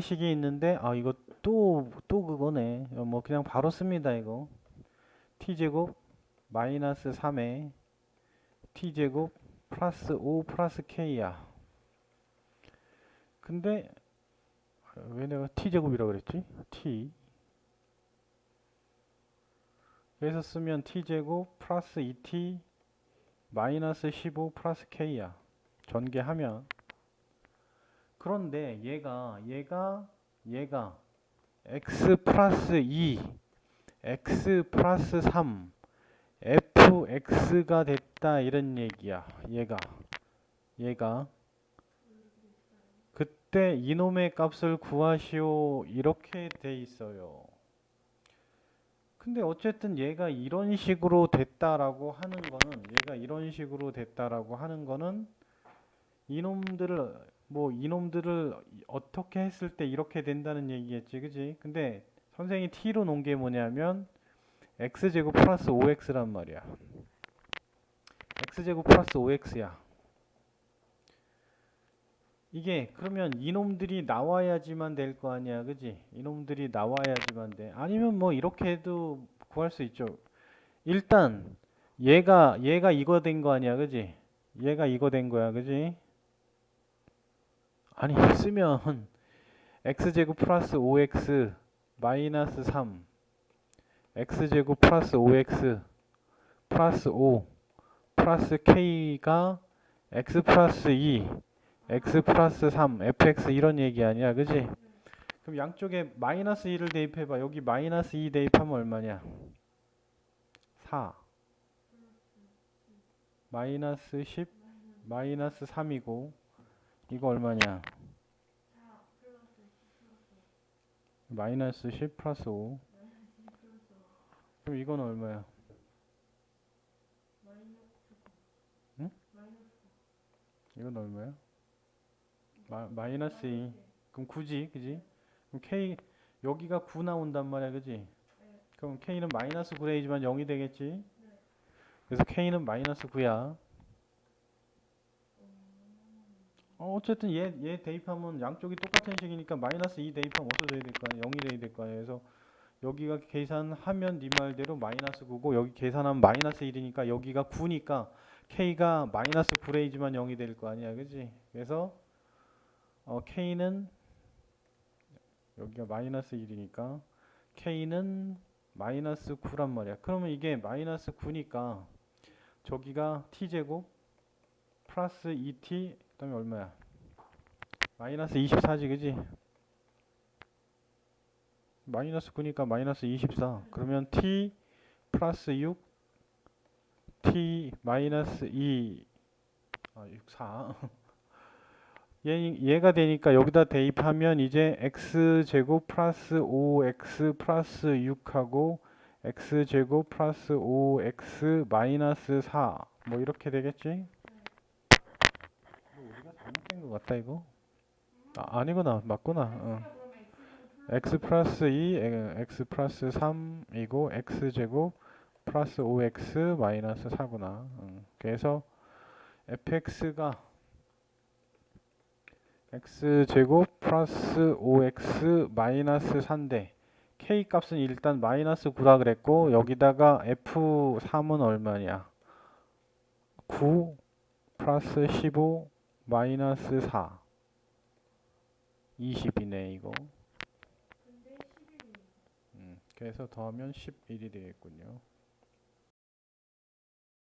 식이 있는데 아 이거 또 또 그거네. 어, 뭐 그냥 바로 씁니다 이거. T제곱 마이너스 3에 t제곱 플러스 5 플러스 k야. 근데 왜 내가 t제곱이라고 그랬지? t. 그래서 쓰면 t제곱 플러스 2t 마이너스 15 플러스 k야. 전개하면 그런데 얘가 얘가 얘가 x 플러스 2 x 플러스 3 fx가 됐다 이런 얘기야 얘가. 얘가. 그때 이놈의 값을 구하시오 이렇게 돼 있어요. 근데 어쨌든 얘가 이런 식으로 됐다라고 하는 거는 얘가 이런 식으로 됐다라고 하는 거는 이놈들을 뭐 이놈들을 어떻게 했을 때 이렇게 된다는 얘기겠지 그지? 근데 선생이 t로 놓은 게 뭐냐면 x제곱 플러스 5x란 말이야. X제곱 플러스 5x야. 이게 그러면 이놈들이 나와야지만 될 거 아니야 그지? 이놈들이 나와야지만 돼. 아니면 뭐 이렇게 해도 구할 수 있죠. 일단 얘가 얘가 이거 된 거 아니야 그지? 얘가 이거 된 거야 그지 아니 쓰면 x제곱 플러스 5x 마이너스 3 x제곱 플러스 5x 플러스 5 플러스 k가 x 플러스 2 x 플러스 3 fx 이런 얘기 아니야 그지? 그럼 양쪽에 마이너스 2를 대입해봐. 여기 마이너스 2 대입하면 얼마냐? 4 마이너스 10 마이너스 3이고 이거 얼마냐? 마이너스 10 플러스 5 그럼 이건 얼마야? 응? 이건 얼마야? 마, 마이너스 2 그럼 9지 그지? 그럼 k 여기가 9 나온단 말이야 그지? 그럼 k는 마이너스 9레이지만 0이 되겠지? 그래서 k는 마이너스 9야 어, 어쨌든 얘, 얘 대입하면 양쪽이 똑같은 식이니까 마이너스 2 대입하면 어떻게 돼야 될거 아니야 0이 돼야 될거 아니야 그래서 여기가 계산하면 네 말대로 마이너스 9고 여기 계산하면 마이너스 1이니까 여기가 9니까 k가 마이너스 9레이지만 0이 될 거 아니야. 그지 그래서 어, k는 여기가 마이너스 1이니까 k는 마이너스 9란 말이야. 그러면 이게 마이너스 9니까 저기가 t제곱 플러스 2t 그 다음에 얼마야? 마이너스 24지 그지? 마이너스 9니까 마이너스 24 그러면 t 플러스 6 t 마이너스 2 아, 6, 4 얘, 얘가 되니까 여기다 대입하면 이제 x제곱 플러스 5x 플러스 6하고 x제곱 플러스 5x 마이너스 4 뭐 이렇게 되겠지? 잘못된 것 같다 이거? 아, 아니구나. 맞구나. 어. x 플러스 2 에, x 플러스 3이고 x제곱 플러스 5x 마이너스 4구나. 음. 그래서 fx가 x제곱 플러스 5x 마이너스 4인데 k 값은 일단 마이너스 9라 그랬고 여기다가 f3은 얼마냐? 9 플러스 15 마이너스 4 20이네 이거. 음, 그래서 더하면 11이 되겠군요